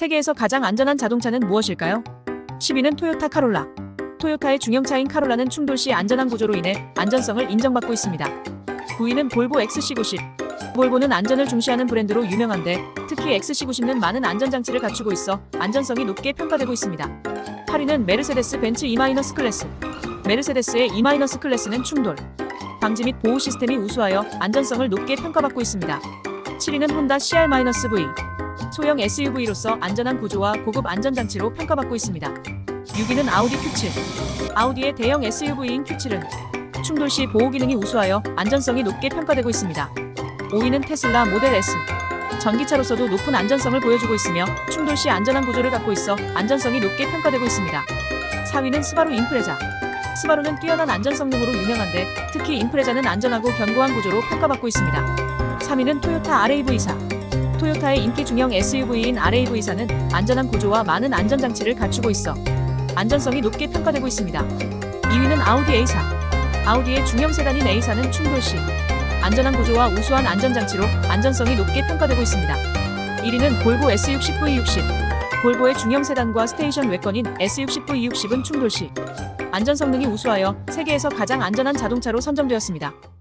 세계에서 가장 안전한 자동차는 무엇일까요? 10위는 토요타 카롤라. 토요타의 중형차인 카롤라는 충돌 시 안전한 구조로 인해 안전성을 인정받고 있습니다. 9위는 볼보 XC90. 볼보는 안전을 중시하는 브랜드로 유명한데 특히 XC90는 많은 안전장치를 갖추고 있어 안전성이 높게 평가되고 있습니다. 8위는 메르세데스 벤츠 E- 클래스. 메르세데스의 E- 클래스는 충돌, 방지 및 보호 시스템이 우수하여 안전성을 높게 평가받고 있습니다. 7위는 혼다 CR-V. 소형 SUV로서 안전한 구조와 고급 안전장치로 평가받고 있습니다. 6위는 아우디 Q7. 아우디의 대형 SUV인 Q7은 충돌 시 보호 기능이 우수하여 안전성이 높게 평가되고 있습니다. 5위는 테슬라 모델 S. 전기차로서도 높은 안전성을 보여주고 있으며 충돌 시 안전한 구조를 갖고 있어 안전성이 높게 평가되고 있습니다. 4위는 스바루 임프레자. 스바루는 뛰어난 안전 성능으로 유명한데 특히 임프레자는 안전하고 견고한 구조로 평가받고 있습니다. 3위는 토요타 RAV4. 토요타의 인기 중형 SUV인 RAV4는 안전한 구조와 많은 안전장치를 갖추고 있어 안전성이 높게 평가되고 있습니다. 2위는 아우디 A4. 아우디의 중형 세단인 A4는 충돌 시 안전한 구조와 우수한 안전장치로 안전성이 높게 평가되고 있습니다. 1위는 볼보 S60V60. 볼보의 중형 세단과 스테이션 외건인 S60V60은 충돌 시 안전 성능이 우수하여 세계에서 가장 안전한 자동차로 선정되었습니다.